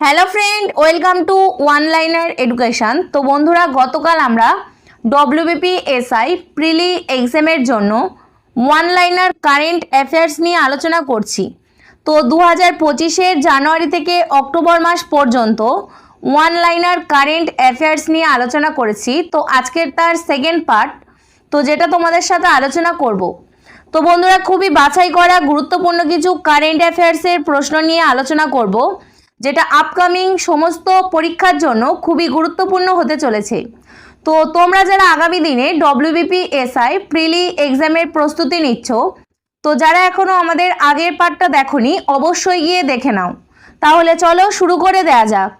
Hello friend welcome to one liner education তো বন্ধুরা, গতকাল আমরা ডব্লিউবিপি এসআই প্রিলি এক্সামের জন্য ওয়ান লাইনার কারেন্ট অ্যাফেয়ার্স নিয়ে আলোচনা করছি। তো দু হাজার পঁচিশের জানুয়ারি থেকে অক্টোবর মাস পর্যন্ত ওয়ান লাইনার কারেন্ট অ্যাফেয়ার্স নিয়ে আলোচনা করেছি। তো আজকের তার সেকেন্ড পার্ট তো যেটা তোমাদের সাথে আলোচনা করব। তো বন্ধুরা, খুবই বাছাই করা, গুরুত্বপূর্ণ কিছু কারেন্ট অ্যাফেয়ার্সের প্রশ্ন নিয়ে আলোচনা করব। যেটা আপকামিং সমস্ত পরীক্ষার জন্য খুবই গুরুত্বপূর্ণ হতে চলেছে। তো তোমরা যারা আগামী দিনে ডব্লিউবিপি এসআই প্রিলি এক্সামের প্রস্তুতি নিচ্ছ, তো যারা এখনও আমাদের আগের পার্টটা দেখোনি, অবশ্যই গিয়ে দেখে নাও। তাহলে চলো শুরু করে দেয়া যাক।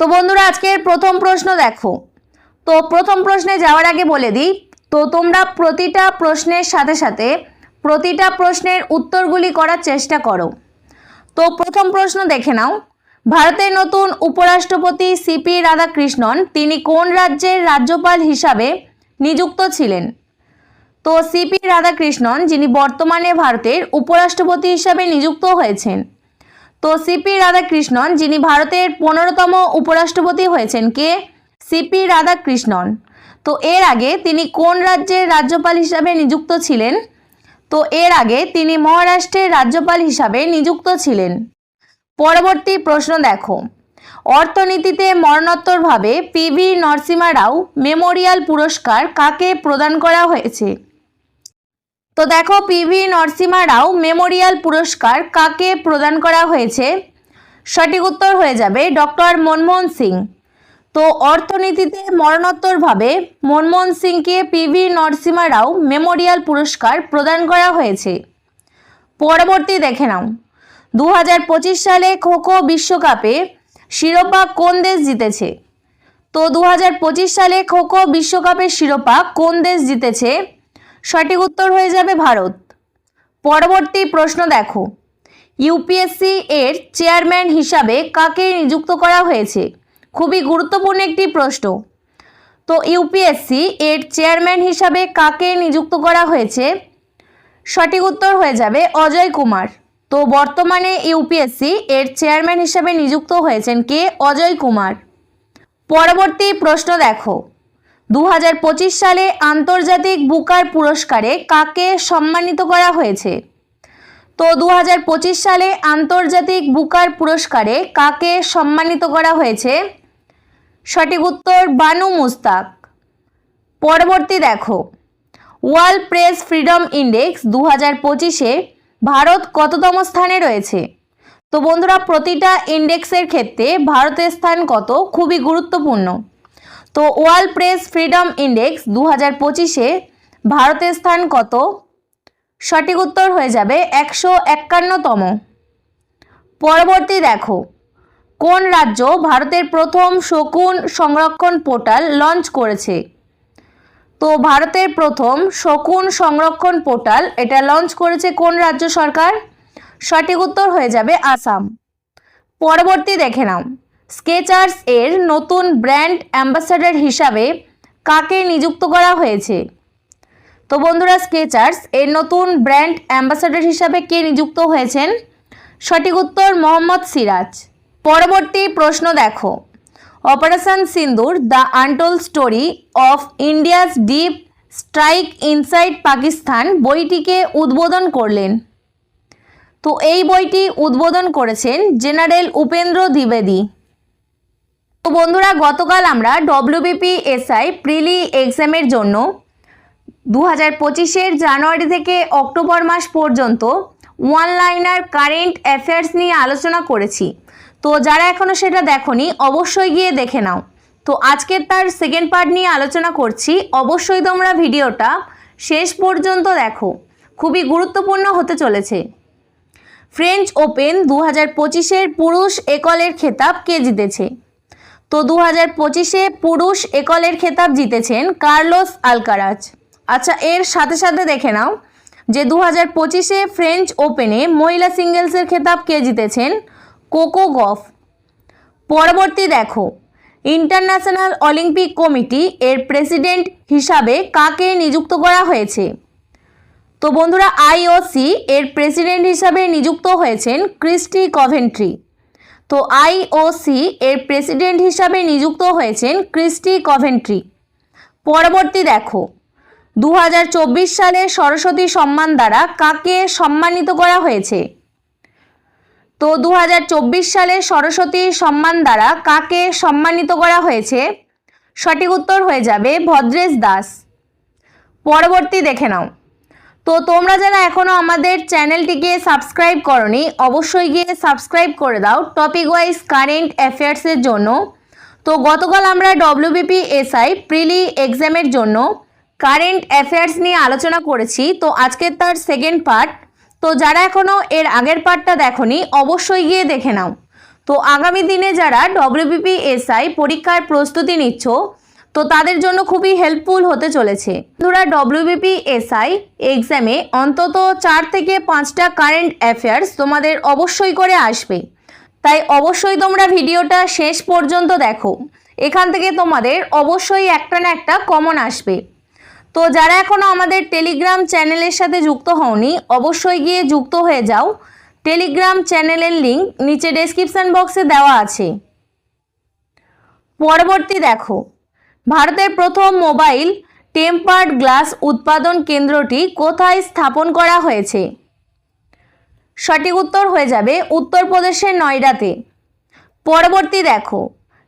তো বন্ধুরা, আজকের প্রথম প্রশ্ন দেখো। তো প্রথম প্রশ্নে যাওয়ার আগে বলে দিই, তো তোমরা প্রতিটা প্রশ্নের সাথে সাথে প্রতিটা প্রশ্নের উত্তরগুলি করার চেষ্টা করো। তো প্রথম প্রশ্ন দেখে নাও। ভারতের নতুন উপরাষ্ট্রপতি সিপি রাধাকৃষ্ণন, তিনি কোন রাজ্যের রাজ্যপাল হিসাবে নিযুক্ত ছিলেন? তো সিপি রাধাকৃষ্ণন, যিনি বর্তমানে ভারতের উপরাষ্ট্রপতি হিসাবে নিযুক্ত হয়েছেন। তো সিপি রাধাকৃষ্ণন, যিনি ভারতের পনেরোতম উপরাষ্ট্রপতি হয়েছেন, কে? সিপি রাধাকৃষ্ণন। তো এর আগে তিনি কোন রাজ্যের রাজ্যপাল হিসাবে নিযুক্ত ছিলেন? তো এর আগে তিনি মহারাষ্ট্রের রাজ্যপাল হিসাবে নিযুক্ত ছিলেন। পরবর্তী প্রশ্ন দেখো। অর্থনীতিতে মরণোত্তরভাবে P V Narasimha Rao memorial পুরস্কার কাকে প্রদান করা হয়েছে? তো দেখো, পিভি নরসিমা রাও মেমোরিয়াল পুরস্কার কাকে প্রদান করা হয়েছে? সঠিক উত্তর হয়ে যাবে ডক্টর মনমোহন সিং। তো অর্থনীতিতে মরণোত্তরভাবে মনমোহন সিংকে পিভি নরসিমা রাও মেমোরিয়াল পুরস্কার প্রদান করা হয়েছে। পরবর্তী দেখে নাও। দু হাজার পঁচিশ সালে খোখো বিশ্বকাপে শিরোপা কোন দেশ জিতেছে? তো দু হাজার পঁচিশ সালে খোখো বিশ্বকাপের শিরোপা কোন দেশ জিতেছে? সঠিক উত্তর হয়ে যাবে ভারত। পরবর্তী প্রশ্ন দেখো। ইউপিএসসি এর চেয়ারম্যান হিসাবে কাকে নিযুক্ত করা হয়েছে? খুবই গুরুত্বপূর্ণ একটি প্রশ্ন। তো ইউপিএসসি এর চেয়ারম্যান হিসাবে কাকে নিযুক্ত করা হয়েছে? সঠিক উত্তর হয়ে যাবে অজয় কুমার। তো বর্তমানে ইউপিএসসি এর চেয়ারম্যান হিসাবে নিযুক্ত হয়েছেন কে? অজয় কুমার। পরবর্তী প্রশ্ন দেখো। দু হাজার পঁচিশ সালে আন্তর্জাতিক বুকার পুরস্কারে কাকে সম্মানিত করা হয়েছে? তো দু হাজার পঁচিশ সালে আন্তর্জাতিক বুকার পুরস্কারে কাকে সম্মানিত করা হয়েছে? সঠিক উত্তর বানু মুস্তাক। পরবর্তী দেখো, ওয়ার্ল্ড প্রেস ফ্রিডম ইন্ডেক্স দু হাজার পঁচিশে ভারত কততম স্থানে রয়েছে? তো বন্ধুরা, প্রতিটা ইন্ডেক্সের ক্ষেত্রে ভারতের স্থান কত? খুবই গুরুত্বপূর্ণ। তো ওয়ার্ল্ড প্রেস ফ্রিডম ইন্ডেক্স দু হাজার পঁচিশে ভারতের স্থান কত? সঠিক উত্তর হয়ে যাবে একশো একান্নতম। পরবর্তী দেখো কোন রাজ্য ভারতের প্রথম শকুন সংরক্ষণ পোর্টাল লঞ্চ করেছে? তো ভারতের প্রথম শকুন সংরক্ষণ পোর্টাল এটা লঞ্চ করেছে কোন রাজ্য সরকার? সঠিক উত্তর হয়ে যাবে আসাম। পরবর্তী দেখে নাও। স্কেচার্স এর নতুন ব্র্যান্ড অ্যাম্বাসাডার হিসাবে কাকে নিযুক্ত করা হয়েছে? তো বন্ধুরা, স্কেচার্স এর নতুন ব্র্যান্ড অ্যাম্বাসাডার হিসাবে কে নিযুক্ত হয়েছেন? সঠিক উত্তর মোহাম্মদ সিরাজ। পরবর্তী প্রশ্ন দেখো। Operation Sindoor, the untold story of India's deep strike inside Pakistan বইটিকে উদ্বোধন করলেন। তো এই বইটি উদ্বোধন করেছেন জেনারেল উপেন্দ্র দ্বিবেদী। তো বন্ধুরা, গতকাল আমরা ডব্লিউবিপি এসআই প্রিলি এক্সামের জন্য দু হাজার পঁচিশের জানুয়ারি থেকে অক্টোবর মাস পর্যন্ত ওয়ান লাইনার কারেন্ট অ্যাফেয়ার্স নিয়ে আলোচনা করেছি। তো যারা এখনও সেটা দেখনি, অবশ্যই গিয়ে দেখে নাও। তো আজকে তার সেকেন্ড পার্ট নিয়ে আলোচনা করছি। অবশ্যই তোমরা ভিডিওটা শেষ পর্যন্ত দেখো। খুবই গুরুত্বপূর্ণ হতে চলেছে। ফ্রেঞ্চ ওপেন দু হাজার পঁচিশের পুরুষ একলের খেতাব কে জিতেছে? তো দু হাজার পঁচিশে পুরুষ একলের খেতাব জিতেছেন কার্লোস আলকারাজ আচ্ছা এর সাথে সাথে দেখে নাও যে দু হাজার পঁচিশে ফ্রেঞ্চ ওপেনে মহিলা সিঙ্গেলসের খেতাব কে জিতেছেন? Coco Gauff. পরবর্তী দেখো, ইন্টারন্যাশনাল অলিম্পিক কমিটি এর প্রেসিডেন্ট হিসাবে কাকে নিযুক্ত করা হয়েছে? তো বন্ধুরা আইওসি এর প্রেসিডেন্ট হিসাবে নিযুক্ত হয়েছেন ক্রিস্টি কভেন্ট্রি। তো আইওসি এর প্রেসিডেন্ট হিসাবে নিযুক্ত হয়েছেন ক্রিস্টি কভেন্ট্রি। পরবর্তী দেখো দু হাজার চব্বিশ সালে সরস্বতী সম্মান দ্বারা কাকে সম্মানিত করা হয়েছে? তো দু হাজার চব্বিশ সালে সরস্বতী সম্মান দ্বারা কাকে সম্মানিত করা হয়েছে? সঠিক উত্তর হয়ে যাবে ভদ্রেশ দাস। পরবর্তী দেখে নাও। তো তোমরা যারা এখনও আমাদের চ্যানেলটিকে সাবস্ক্রাইব করনি, অবশ্যই গিয়ে সাবস্ক্রাইব করে দাও টপিক ওয়াইজ কারেন্ট অ্যাফেয়ার্সের জন্য। তো গতকাল আমরা ডব্লিউবিপি এসআই প্রিলি এক্সামের জন্য কারেন্ট অ্যাফেয়ার্স নিয়ে আলোচনা করেছি। তো আজকে তার সেকেন্ড পার্ট। তো যারা এখনও এর আগের পার্টটা দেখনি, অবশ্যই গিয়ে দেখে নাও। তো আগামী দিনে যারা ডব্লিউবিপি এসআই পরীক্ষার প্রস্তুতি নিচ্ছ, তো তাদের জন্য খুবই হেল্পফুল হতে চলেছে। বন্ধুরা ডব্লিউবিপি এসআই এক্সামে অন্তত চার থেকে পাঁচটা কারেন্ট অ্যাফেয়ার্স তোমাদের অবশ্যই করে আসবে। তাই অবশ্যই তোমরা ভিডিওটা শেষ পর্যন্ত দেখো। এখান থেকে তোমাদের অবশ্যই একটা না একটা কমন আসবে। তো যারা এখনও আমাদের টেলিগ্রাম চ্যানেলের সাথে যুক্ত হওনি, অবশ্যই গিয়ে যুক্ত হয়ে যাও। টেলিগ্রাম চ্যানেলের লিঙ্ক নিচে ডেসক্রিপশন বক্সে দেওয়া আছে। পরবর্তী দেখো, ভারতের প্রথম মোবাইল টেম্পার্ড গ্লাস উৎপাদন কেন্দ্রটি কোথায় স্থাপন করা হয়েছে? সঠিক উত্তর হয়ে যাবে উত্তরপ্রদেশের নয়ডাতে। পরবর্তী দেখো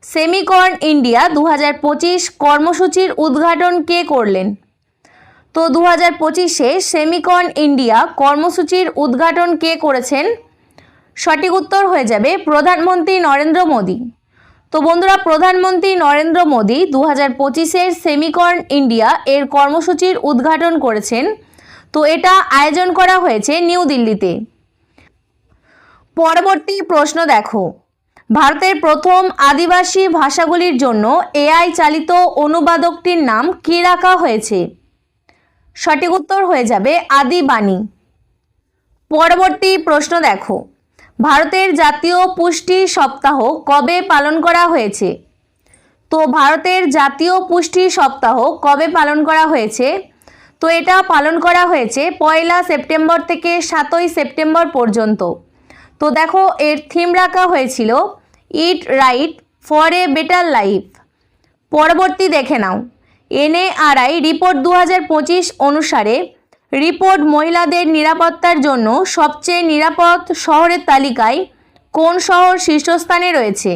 সেমিকর্ন ইন্ডিয়া দু হাজার পঁচিশ কর্মসূচির উদ্ঘাটন কে করলেন? তো দু হাজার পঁচিশে সেমিকর্ন ইন্ডিয়া কর্মসূচির উদ্ঘাটন কে করেছেন? সঠিক উত্তর হয়ে যাবে প্রধানমন্ত্রী নরেন্দ্র মোদী। তো বন্ধুরা, প্রধানমন্ত্রী নরেন্দ্র মোদী দু হাজার পঁচিশের সেমিকর্ন ইন্ডিয়া এর কর্মসূচির উদ্ঘাটন করেছেন। তো এটা আয়োজন করা হয়েছে নিউ দিল্লিতে। পরবর্তী প্রশ্ন দেখো। ভারতের প্রথম আদিবাসী ভাষাগুলির জন্য এআই চালিত অনুবাদকটির নাম কী রাখা হয়েছে? সঠিক উত্তর হয়ে যাবে আদি বাণী। পরবর্তী প্রশ্ন দেখো। ভারতের জাতীয় পুষ্টি সপ্তাহ কবে পালন করা হয়েছে? তো ভারতের জাতীয় পুষ্টি সপ্তাহ কবে পালন করা হয়েছে? তো এটা পালন করা হয়েছে পয়লা সেপ্টেম্বর থেকে সাতই সেপ্টেম্বর পর্যন্ত। তো দেখো, এর থিম রাখা হয়েছিল eat right for a better life পরবর্তী দেখে নাও। এনএআরআই রিপোর্ট দু হাজার পঁচিশ অনুসারে রিপোর্ট মহিলাদের নিরাপত্তার জন্য সবচেয়ে নিরাপদ শহরের তালিকায় কোন শহর শীর্ষস্থানে রয়েছে?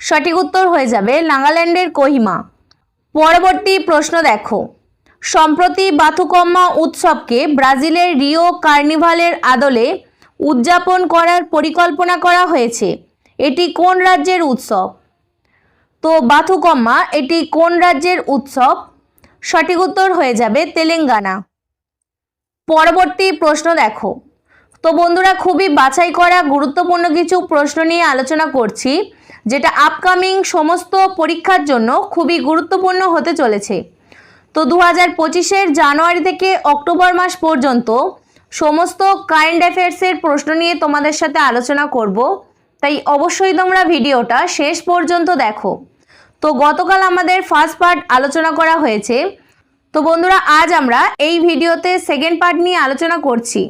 সঠিক উত্তর হয়ে যাবে নাগাল্যান্ডের কোহিমা। পরবর্তী প্রশ্ন দেখো। সম্প্রতি বাথুকম্মা উৎসবকে ব্রাজিলের রিও কার্নিভালের আদলে উদযাপন করার পরিকল্পনা করা হয়েছে। এটি কোন রাজ্যের উৎসব? তো বাথুকম্মা, এটি কোন রাজ্যের উৎসব? সঠিক উত্তর হয়ে যাবে তেলেঙ্গানা। পরবর্তী প্রশ্ন দেখো। তো বন্ধুরা, খুবই বাছাই করা, গুরুত্বপূর্ণ কিছু প্রশ্ন নিয়ে আলোচনা করছি, যেটা আপকামিং সমস্ত পরীক্ষার জন্য খুবই গুরুত্বপূর্ণ হতে চলেছে। তো দু হাজার পঁচিশের জানুয়ারি থেকে অক্টোবর মাস পর্যন্ত সমস্ত কারেন্ট অ্যাফেয়ার্সের প্রশ্ন নিয়ে তোমাদের সাথে আলোচনা করব। তাই অবশ্যই তোমরা ভিডিওটা শেষ পর্যন্ত দেখো। তো গতকাল আমাদের ফার্স্ট পার্ট আলোচনা করা হয়েছে। তো বন্ধুরা, আজ আমরা এই ভিডিওতে সেকেন্ড পার্ট নিয়ে আলোচনা করছি।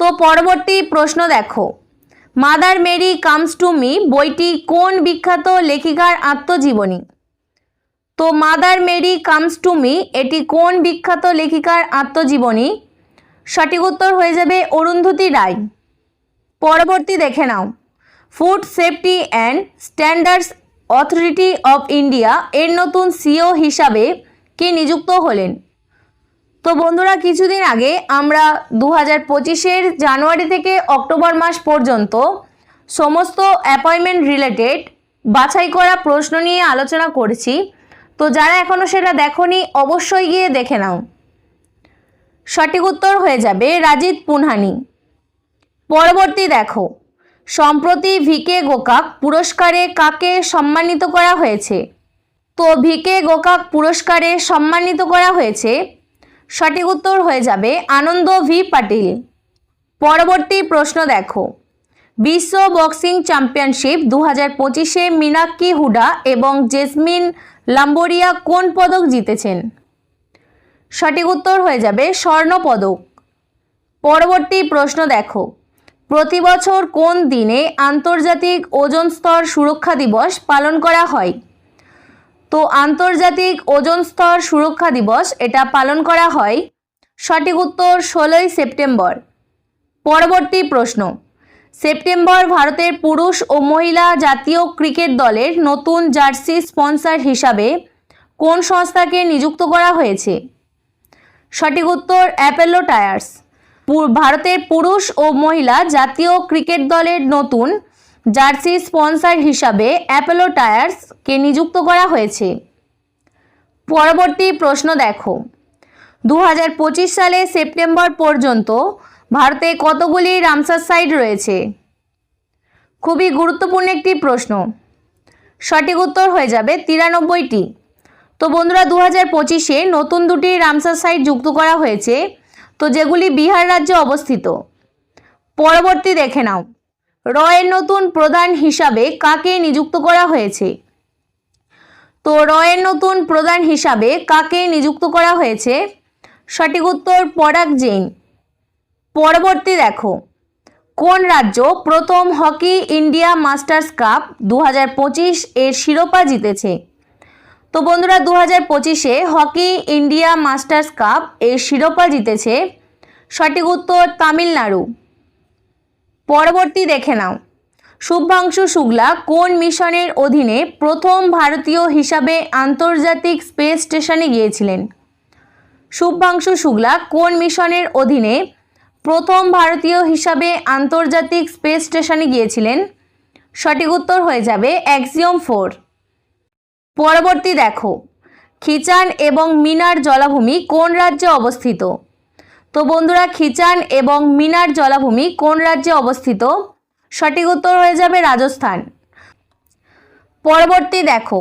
তো পরবর্তী প্রশ্ন দেখো। Mother Mary comes to me বইটি কোন বিখ্যাত লেখিকার আত্মজীবনী? তো Mother Mary comes to me, এটি কোন বিখ্যাত লেখিকার আত্মজীবনী? সঠিক উত্তর হয়ে যাবে অরুন্ধতী রায়। পরবর্তী দেখে নাও। Food safety and standards authority of India এর নতুন সিও হিসাবে কে নিযুক্ত হলেন? তো বন্ধুরা, কিছুদিন আগে আমরা দু হাজার পঁচিশের জানুয়ারি থেকে অক্টোবর মাস পর্যন্ত সমস্ত অ্যাপয়েন্টমেন্ট রিলেটেড বাছাই করা প্রশ্ন নিয়ে আলোচনা করেছি। তো যারা এখনও সেটা দেখনি, অবশ্যই গিয়ে দেখে নাও। সঠিক উত্তর হয়ে যাবে রাজিত পুনহানি। পরবর্তী দেখো। সম্প্রতি ভিকে গোকাক পুরস্কারে কাকে সম্মানিত করা হয়েছে? তো ভিকে গোকাক পুরস্কারে সম্মানিত করা হয়েছে? সঠিক উত্তর হয়ে যাবে আনন্দ ভি পাটিল। পরবর্তী প্রশ্ন দেখো। বিশ্ব বক্সিং চ্যাম্পিয়নশিপ দু হাজার পঁচিশে মিনাক্ষী হুডা এবং জেসমিন লাম্বোরিয়া কোন পদক জিতেছেন? সঠিক উত্তর হয়ে যাবে স্বর্ণ পদক পরবর্তী প্রশ্ন দেখো। প্রতি বছর কোন দিনে আন্তর্জাতিক ওজন স্তর সুরক্ষা দিবস পালন করা হয়? তো আন্তর্জাতিক ওজন স্তর সুরক্ষা দিবস এটা পালন করা হয় সঠিক উত্তর ষোলোই সেপ্টেম্বর। পরবর্তী প্রশ্ন, সেপ্টেম্বর ভারতের পুরুষ ও মহিলা জাতীয় ক্রিকেট দলের নতুন জার্সি স্পন্সর হিসাবে কোন সংস্থাকে নিযুক্ত করা হয়েছে? সঠিক উত্তর অ্যাপেলো টায়ার্স। ভারতের পুরুষ ও মহিলা জাতীয় ক্রিকেট দলের নতুন জার্সি স্পন্সর হিসাবে অ্যাপেলো টায়ার্সকে নিযুক্ত করা হয়েছে। পরবর্তী প্রশ্ন দেখো। দু হাজার পঁচিশ সালে সেপ্টেম্বর পর্যন্ত ভারতে কতগুলি রামসার সাইট রয়েছে? খুবই গুরুত্বপূর্ণ একটি প্রশ্ন। সঠিক উত্তর হয়ে যাবে তিরানব্বইটি। তো বন্ধুরা দু হাজার পঁচিশে নতুন দুটি রামসার সাইট যুক্ত করা হয়েছে। তো যেগুলি বিহার রাজ্যে অবস্থিত। পরবর্তী দেখে নাও। রয়ের নতুন প্রধান হিসাবে কাকে নিযুক্ত করা হয়েছে? তো রয়ের নতুন প্রধান হিসাবে কাকে নিযুক্ত করা হয়েছে? সঠিক উত্তর পরাগ জৈন পরবর্তী দেখো। কোন রাজ্য প্রথম হকি ইন্ডিয়া মাস্টার্স কাপ দু হাজার পঁচিশ এর শিরোপা জিতেছে? তো বন্ধুরা দু হাজার পঁচিশে হকি ইন্ডিয়া মাস্টার্স কাপ এর শিরোপা জিতেছে সঠিক উত্তর তামিলনাড়ু। পরবর্তী দেখে নাও। শুভ্রাংশু শুক্লা কোন মিশনের অধীনে প্রথম ভারতীয় হিসাবে আন্তর্জাতিক স্পেস স্টেশনে গিয়েছিলেন? শুভ্রাংশু শুক্লা কোন মিশনের অধীনে প্রথম ভারতীয় হিসাবে আন্তর্জাতিক স্পেস স্টেশনে গিয়েছিলেন? সঠিক উত্তর হয়ে যাবে অ্যাক্সিওম ফোর। পরবর্তী দেখো, খিচান এবং মিনার জলাভূমি কোন রাজ্যে অবস্থিত? তো বন্ধুরা, খিচান এবং মিনার জলাভূমি কোন রাজ্যে অবস্থিত? সঠিক উত্তর হয়ে যাবে রাজস্থান। পরবর্তী দেখো,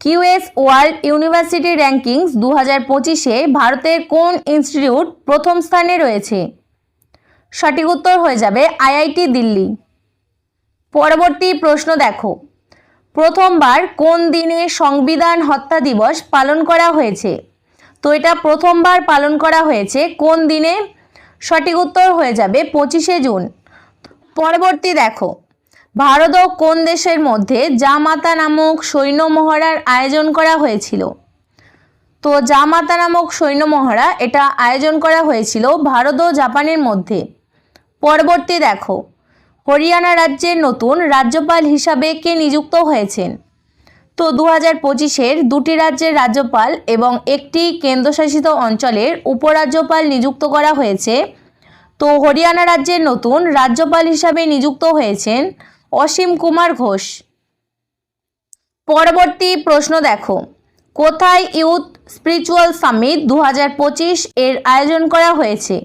কিউএস ওয়ার্ল্ড ইউনিভার্সিটি র্যাঙ্কিংস দু হাজার পঁচিশে ভারতের কোন ইনস্টিটিউট প্রথম স্থানে রয়েছে? সঠিক উত্তর হয়ে যাবে আইআইটি দিল্লি। পরবর্তী প্রশ্ন দেখো প্রথমবার কোন দিনে সংবিধান হত্যা দিবস পালন করা হয়েছে? তো এটা প্রথমবার পালন করা হয়েছে, কোন দিনে? সঠিক উত্তর হয়ে যাবে পঁচিশে জুন। পরবর্তী দেখো। ভারত ও কোন দেশের মধ্যে জামাতা নামক সৈন্য মহড়ার আয়োজন করা হয়েছিল? তো জামাতা নামক সৈন্য মহড়া এটা আয়োজন করা হয়েছিল ভারত ও জাপানের মধ্যে। পরবর্তী দেখো। হরিয়ানা রাজ্যের নতুন রাজ্যপাল হিসাবে কে নিযুক্ত হয়েছেন? তো দু হাজার পঁচিশের দুটি রাজ্যের রাজ্যপাল এবং একটি কেন্দ্রশাসিত অঞ্চলের উপরাজ্যপাল নিযুক্ত করা হয়েছে। তো হরিয়ানা রাজ্যের নতুন রাজ্যপাল হিসাবে নিযুক্ত হয়েছেন অসীম কুমার ঘোষ। পরবর্তী প্রশ্ন দেখো। কোথায় ইউথ স্পিরিচুয়াল সামিট দু হাজার পঁচিশ এর আয়োজন করা হয়েছে?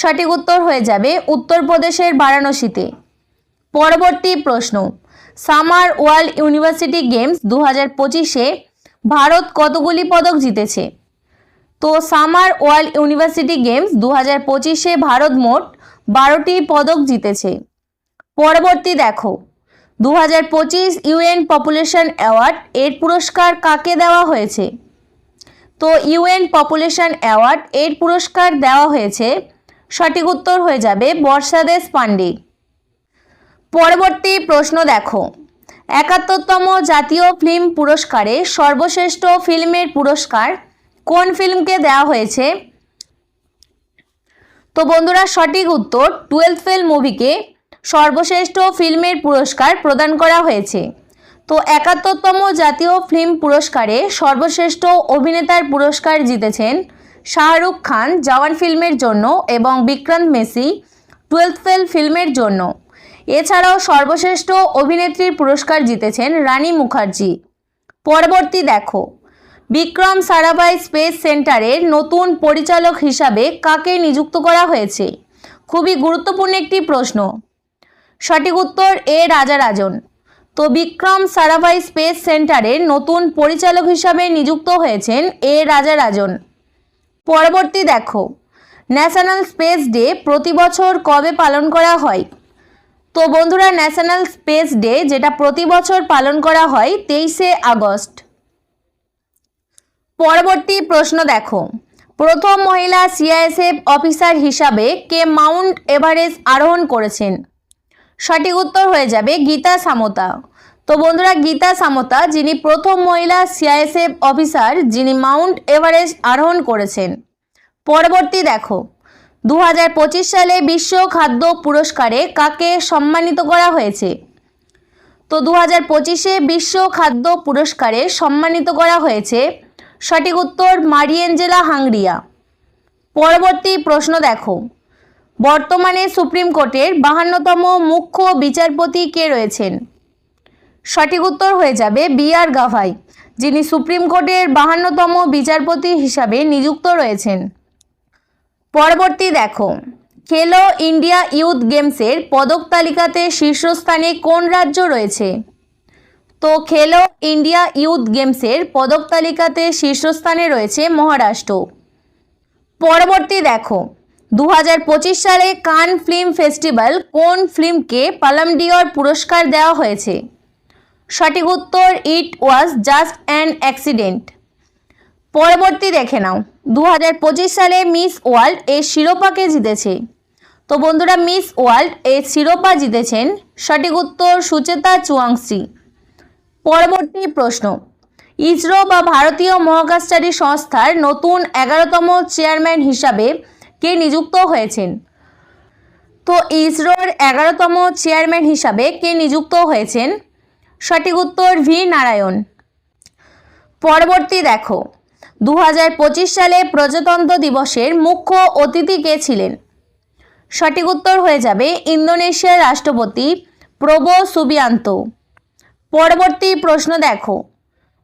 সঠিক উত্তর হয়ে যাবে উত্তরপ্রদেশের বারাণসীতে। পরবর্তী প্রশ্ন, সামার ওয়ার্ল্ড ইউনিভার্সিটি গেমস দু হাজার পঁচিশে ভারত কতগুলি পদক জিতেছে? তো সামার ওয়ার্ল্ড ইউনিভার্সিটি গেমস দু হাজার পঁচিশে ভারত মোট বারোটি পদক জিতেছে। পরবর্তী দেখো দু হাজার পঁচিশ ইউএন পপুলেশন অ্যাওয়ার্ড এর পুরস্কার কাকে দেওয়া হয়েছে? তো ইউএন পপুলেশন অ্যাওয়ার্ড এর পুরস্কার দেওয়া হয়েছে সঠিক উত্তর হয়ে যাবে বর্ষাদেশ পাণ্ডে। পরবর্তী প্রশ্ন দেখো। একাত্তরতম জাতীয় ফিল্ম পুরস্কারে সর্বশ্রেষ্ঠ ফিল্মের পুরস্কার কোন ফিল্মকে দেওয়া হয়েছে? তো বন্ধুরা, সঠিক উত্তর টুয়েলভ ফেল মুভিকে সর্বশ্রেষ্ঠ ফিল্মের পুরস্কার প্রদান করা হয়েছে। তো একাত্তরতম জাতীয় ফিল্ম পুরস্কারে সর্বশ্রেষ্ঠ অভিনেতার পুরস্কার জিতেছেন শাহরুখ খান, জওয়ান ফিল্মের জন্য এবং বিক্রান্ত মেসি, টুয়েলভ ফেল ফিল্মের জন্য। এছাড়াও সর্বশ্রেষ্ঠ অভিনেত্রীর পুরস্কার জিতেছেন রানী মুখার্জি। পরবর্তী দেখো। বিক্রম সারাভাই স্পেস সেন্টারের নতুন পরিচালক হিসাবে কাকে নিযুক্ত করা হয়েছে? খুবই গুরুত্বপূর্ণ একটি প্রশ্ন। সঠিক উত্তর এ রাজারাজন। তো বিক্রম সারাভাই স্পেস সেন্টারের নতুন পরিচালক হিসাবে নিযুক্ত হয়েছেন এ রাজারাজন। পরবর্তী দেখো। ন্যাশনাল স্পেস ডে প্রতি বছর কবে পালন করা হয়? তো বন্ধুরা ন্যাশনাল স্পেস ডে যেটা প্রতি বছর পালন করা হয় তেইশে আগস্ট। পরবর্তী প্রশ্ন দেখো। প্রথম মহিলা সিআইএসএফ অফিসার হিসাবে কে মাউন্ট এভারেস্ট আরোহণ করেছেন? সঠিক উত্তর হয়ে যাবে গীতা সামতা। তো বন্ধুরা গীতা সামতা, যিনি প্রথম মহিলা সিআইএসএফ অফিসার, যিনি মাউন্ট এভারেস্ট আরোহণ করেছেন। পরবর্তী দেখো দু হাজার পঁচিশ সালে বিশ্ব খাদ্য পুরস্কারে কাকে সম্মানিত করা হয়েছে? তো দু হাজার পঁচিশে বিশ্ব খাদ্য পুরস্কারে সম্মানিত করা হয়েছে সঠিক উত্তর মারিয়েঞ্জেলা হাংরিয়া। পরবর্তী প্রশ্ন দেখো, বর্তমানে সুপ্রিম কোর্টের বাহান্নতম মুখ্য বিচারপতি কে রয়েছেন? সঠিক উত্তর হয়ে যাবে বি আর গাভাই, যিনি সুপ্রিম কোর্টের বাহান্নতম বিচারপতি হিসাবে নিযুক্ত রয়েছেন। পরবর্তী দেখো, খেলো ইন্ডিয়া ইউথ গেমসের পদক তালিকাতে শীর্ষস্থানে কোন রাজ্য রয়েছে? তো খেলো ইন্ডিয়া ইউথ গেমসের পদক তালিকাতে শীর্ষস্থানে রয়েছে মহারাষ্ট্র। পরবর্তী দেখো দু হাজার পঁচিশ সালে কান ফিল্ম ফেস্টিভ্যাল কোন ফিল্মকে পালামডিওর পুরস্কার দেওয়া হয়েছে? সঠিক উত্তর it was just an accident পরবর্তী দেখে নাও। দু হাজার পঁচিশ সালে মিস ওয়ার্ল্ড এর শিরোপাকে জিতেছে? তো বন্ধুরা, মিস ওয়ার্ল্ড এর শিরোপা জিতেছেন সঠিক উত্তর সুচেতা চুয়াংসি পরবর্তী প্রশ্ন। ইসরো বা ভারতীয় মহাকাশচারী সংস্থার নতুন এগারোতম চেয়ারম্যান হিসাবে কে নিযুক্ত হয়েছেন? তো ইসরোর এগারোতম চেয়ারম্যান হিসাবে কে নিযুক্ত হয়েছেন? সঠিক উত্তর ভি নারায়ণ। পরবর্তী দেখো দু হাজার পঁচিশ সালে প্রজাতন্ত্র দিবসের মুখ্য অতিথি কে ছিলেন? সঠিক উত্তর হয়ে যাবে ইন্দোনেশিয়ার রাষ্ট্রপতি প্রবো সুবিয়ান্ত। পরবর্তী প্রশ্ন দেখো,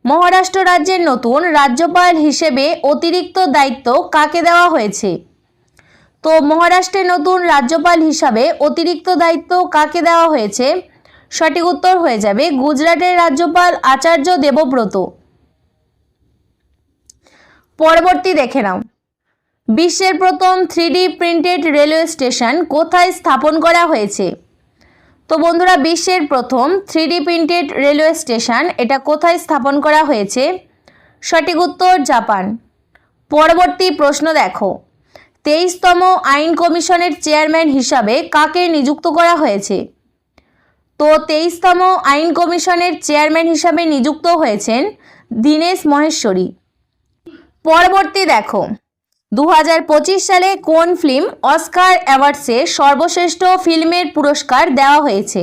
মহারাষ্ট্র রাজ্যের নতুন রাজ্যপাল হিসেবে অতিরিক্ত দায়িত্ব কাকে দেওয়া হয়েছে? তো মহারাষ্ট্রের নতুন রাজ্যপাল হিসাবে অতিরিক্ত দায়িত্ব কাকে দেওয়া হয়েছে? সঠিক উত্তর হয়ে যাবে গুজরাটের রাজ্যপাল আচার্য দেবব্রত। পরবর্তী দেখে নাও। বিশ্বের প্রথম থ্রিডি প্রিন্টেড রেলওয়ে স্টেশন কোথায় স্থাপন করা হয়েছে? তো বন্ধুরা, বিশ্বের প্রথম থ্রিডি প্রিন্টেড রেলওয়ে স্টেশন এটা কোথায় স্থাপন করা হয়েছে? সঠিক উত্তর, জাপান। পরবর্তী প্রশ্ন দেখো। তেইশতম আইন কমিশনের চেয়ারম্যান হিসাবে কাকে নিযুক্ত করা হয়েছে? তো তেইশতম আইন কমিশনের চেয়ারম্যান হিসাবে নিযুক্ত হয়েছেন দীনেশ মহেশ্বরী। পরবর্তী দেখো দু হাজার পঁচিশ সালে কোন ফিল্ম অস্কার অ্যাওয়ার্ডসে সর্বশ্রেষ্ঠ ফিল্মের পুরস্কার দেওয়া হয়েছে?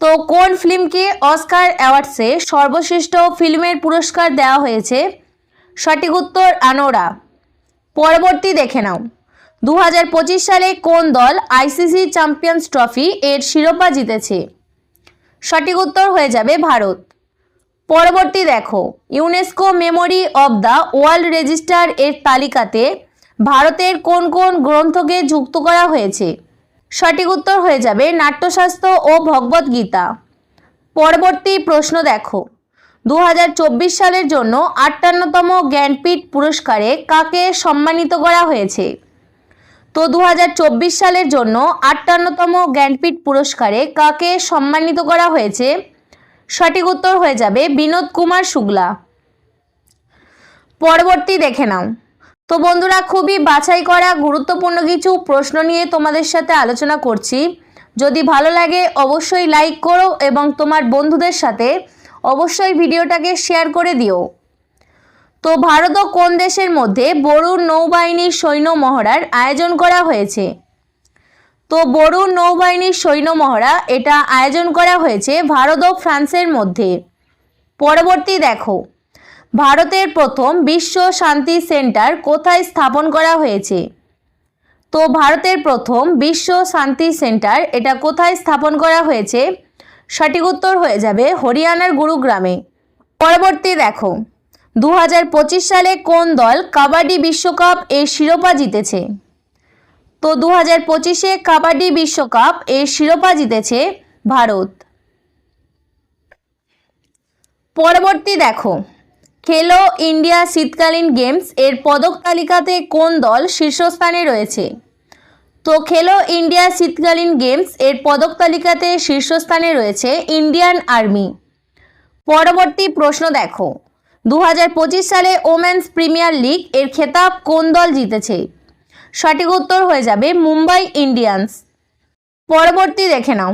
তো কোন ফিল্মকে অস্কার অ্যাওয়ার্ডসে সর্বশ্রেষ্ঠ ফিল্মের পুরস্কার দেওয়া হয়েছে? সঠিক উত্তর আনোরা। পরবর্তী দেখে নাও দু হাজার পঁচিশ সালে কোন দল আইসিসি চ্যাম্পিয়ন্স ট্রফি এর শিরোপা জিতেছে? সঠিক উত্তর হয়ে যাবে ভারত। পরবর্তী দেখো UNESCO memory of the world register এর তালিকাতে ভারতের কোন কোন গ্রন্থকে যুক্ত করা হয়েছে? সঠিক উত্তর হয়ে যাবে নাট্যশাস্ত্র ও ভগবদ গীতা পরবর্তী প্রশ্ন দেখো দু হাজার চব্বিশ সালের জন্য আটান্নতম জ্ঞানপীঠ পুরস্কারে কাকে সম্মানিত করা হয়েছে? তো দু হাজার চব্বিশ সালের জন্য আটান্নতম জ্ঞানপীঠ পুরস্কারে কাকে সম্মানিত করা হয়েছে? সঠিক উত্তর হয়ে যাবে বিনোদ কুমার শুক্লা। পরবর্তী দেখে নাও। তো বন্ধুরা, খুবই বাছাই করা গুরুত্বপূর্ণ কিছু প্রশ্ন নিয়ে তোমাদের সাথে আলোচনা করছি। যদি ভালো লাগে অবশ্যই লাইক করো এবং তোমার বন্ধুদের সাথে অবশ্যই ভিডিওটাকে শেয়ার করে দিও। তো ভারত ও কোন দেশের মধ্যে বরুণ নৌবাহিনীর সৈন্য মহড়ার আয়োজন করা হয়েছে? তো বরুণ নৌবাহিনীর সৈন্য মহড়া এটা আয়োজন করা হয়েছে ভারত ও ফ্রান্সের মধ্যে। পরবর্তী দেখো। ভারতের প্রথম বিশ্ব শান্তি সেন্টার কোথায় স্থাপন করা হয়েছে? তো ভারতের প্রথম বিশ্ব শান্তি সেন্টার এটা কোথায় স্থাপন করা হয়েছে? সঠিক উত্তর হয়ে যাবে হরিয়ানার গুরুগ্রামে। পরবর্তী দেখো। দু হাজার পঁচিশ সালে কোন দল কাবাডি বিশ্বকাপ এর শিরোপা জিতেছে? তো দু হাজার পঁচিশে কাবাডি বিশ্বকাপ এর শিরোপা জিতেছে ভারত। পরবর্তী দেখো, খেলো ইন্ডিয়া শীতকালীন গেমস এর পদক তালিকাতে কোন দল শীর্ষস্থানে রয়েছে? তো খেলো ইন্ডিয়া শীতকালীন গেমস এর পদক তালিকাতে শীর্ষস্থানে রয়েছে ইন্ডিয়ান আর্মি। পরবর্তী প্রশ্ন দেখো দু হাজার পঁচিশ সালে ওমেন্স প্রিমিয়ার লিগ এর খেতাব কোন দল জিতেছে? সঠিক উত্তর হয়ে যাবে মুম্বাই ইন্ডিয়ান্স। পরবর্তী দেখে নাও।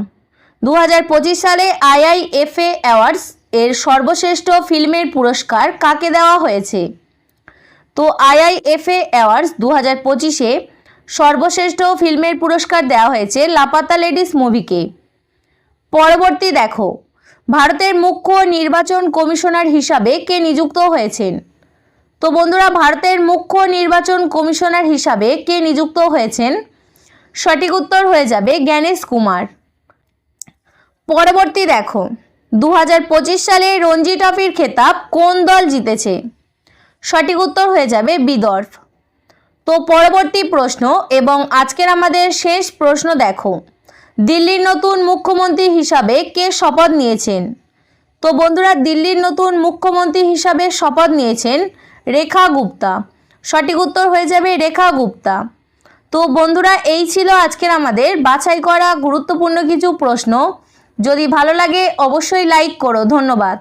দু হাজার পঁচিশ সালে আইআইএফএ অ্যাওয়ার্ডস এর সর্বশ্রেষ্ঠ ফিল্মের পুরস্কার কাকে দেওয়া হয়েছে? তো আইআইএফএ অ্যাওয়ার্ডস দু হাজার পঁচিশে সর্বশ্রেষ্ঠ ফিল্মের পুরস্কার দেওয়া হয়েছে লাপাতা লেডিস মুভিকে। পরবর্তী দেখো। ভারতের মুখ্য নির্বাচন কমিশনার হিসাবে কে নিযুক্ত হয়েছেন? তো বন্ধুরা, ভারতের মুখ্য নির্বাচন কমিশনার হিসাবে কে নিযুক্ত হয়েছেন? সঠিক উত্তর হয়ে যাবে জ্ঞানেশ কুমার। পরবর্তী দেখো দু হাজার পঁচিশ সালে রঞ্জি ট্রফির খেতাব কোন দল জিতেছে? সঠিক উত্তর হয়ে যাবে বিদর্ভ। তো পরবর্তী প্রশ্ন এবং আজকের আমাদের শেষ প্রশ্ন দেখো। দিল্লির নতুন মুখ্যমন্ত্রী হিসাবে কে শপথ নিয়েছেন? তো বন্ধুরা, দিল্লির নতুন মুখ্যমন্ত্রী হিসাবে শপথ নিয়েছেন রেখা গুপ্তা। সঠিক উত্তর হয়ে যাবে রেখা গুপ্তা। তো বন্ধুরা, এই ছিল আজকের আমাদের বাছাই করা গুরুত্বপূর্ণ কিছু প্রশ্ন। যদি ভালো লাগে, অবশ্যই লাইক করো। ধন্যবাদ।